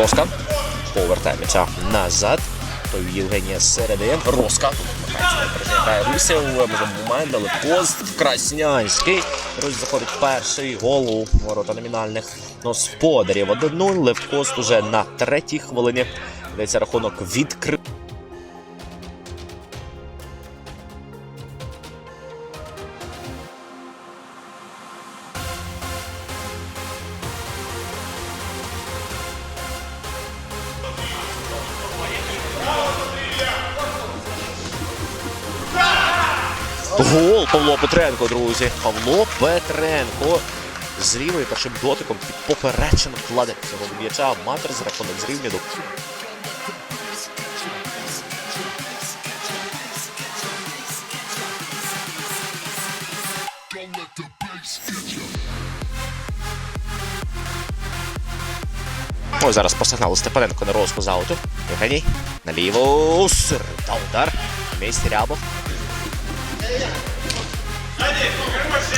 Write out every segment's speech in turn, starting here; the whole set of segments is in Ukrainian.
Роска. Повертає м'яча назад. То Євгенія середи. Роска. Грає Русів. Момент, але пост. Краснянський. Русь заходить перший гол у ворота номінальних господарів. 1-0. Левкост уже на третій хвилині. Йдеться рахунок відкрив. Гол Павло Петренко, друзі. Павло Петренко з лівою першим дотиком під поперечину кладе цього м'яча. Матер з рахунок зрівняно. Ось зараз по сигналу Степаненко на розку з ауту. Євгеній. Наліво. Середа удар. На місці Рябов.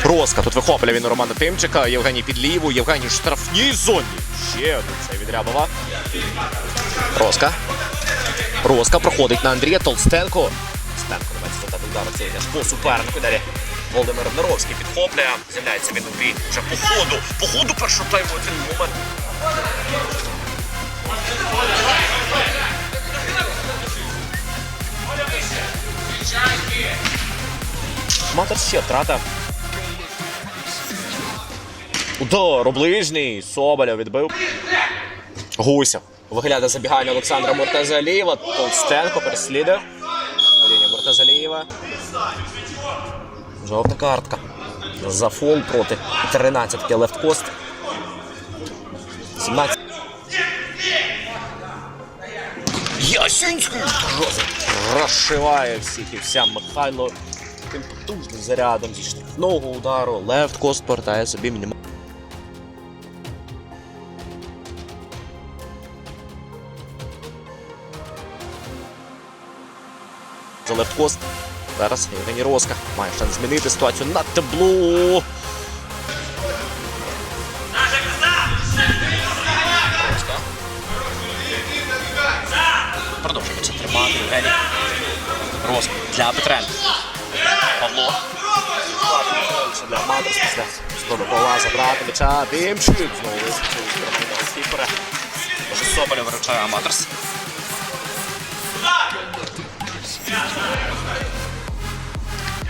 Роска тут вихоплює він у Романа Тимчика. Євгеній під ліву. Євгеній в штрафній зоні. Ще один цей від Рябова. Роска. Роска проходить на Андрія Толстенко. Толстенко додати удар цей по супернику. Далі Володимир Наровський підхоплює. З'являється він у вже по ходу. По ходу першого тайму один момент. Ще втрата. Удар у ближній. Соболя відбив. Гуся. Виглядає забігання Олександра Муртазалієва. Толстенко переслідує. Лінія Муртазалієва. Жовта картка. За фол проти 13-ки лефткост. 17. Ясінський розшиває всіх і вся Михайло тим потужним зарядом зі штрафного удару. Лефт кост повертає собі мінімал. За лефткост. Зараз Євгеній Роска має шанс змінити ситуацію на табло. Роска. Продовжує це тримати Євгеній. Роска для Петренка. Павло. Для Мадрос після спроби Павла забрати м'яча. Димчик знову вискочив з громадного скіпера. Може Соболя виручає Аматорс.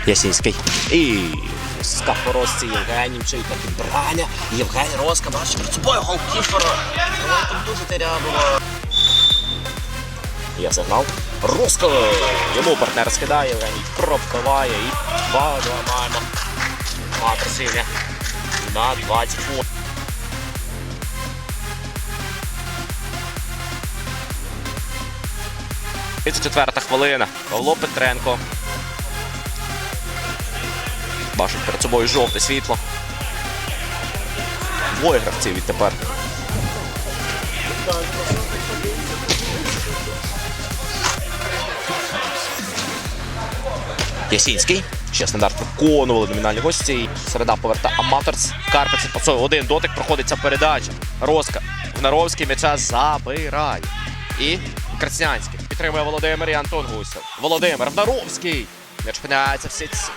Ясінський. І скапорозці Євгеній Мчейка підбирання. Євгеній Роска бачить перед собою голкіпера. Там дуже терябило. Є сигнал. Руска! Йому партнер скидає, Євгеній пробиває і 2-2 маємо. Матер сильня на 20 фут. четверта хвилина. Павло Петренко. Бачить перед собою жовте світло. Двоє гравців відтепер. Ясінський. Ще стандарт виконували номінальні гості. Середа поверта Аматорс. Карпець пасує один дотик. Проходиться передача. Роска. Внаровський м'яча забирає. І Краснянський. Підтримує Володимир і Антон Гусев. Володимир Внаровський. М'яч опиняється в сітці.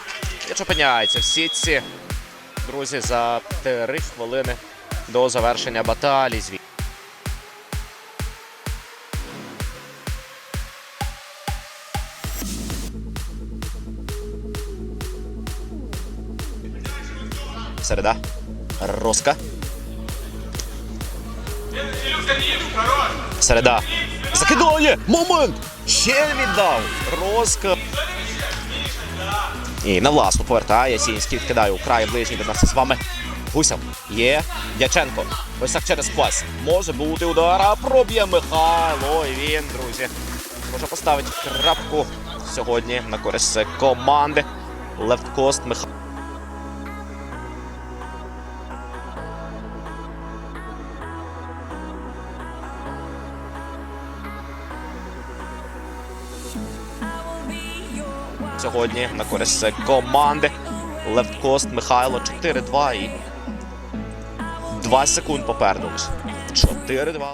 М'яч опиняється в сітці. Друзі, за три хвилини до завершення баталії. Середа. Роска. Середа. Закидає! Момент! Ще віддав! Роска. І на власну повертає. Сінський відкидає у край ближній до нас з вами. Гусев. Є. Дяченко. Ось так через пас. Може бути удар. А проб'є Михайло. І він, друзі. Може поставити крапку сьогодні на користь команди. Левткост Михайло. Сьогодні на користь команди. Левкост Михайло 4-2 і 2 секунд попереду лише. 4-2.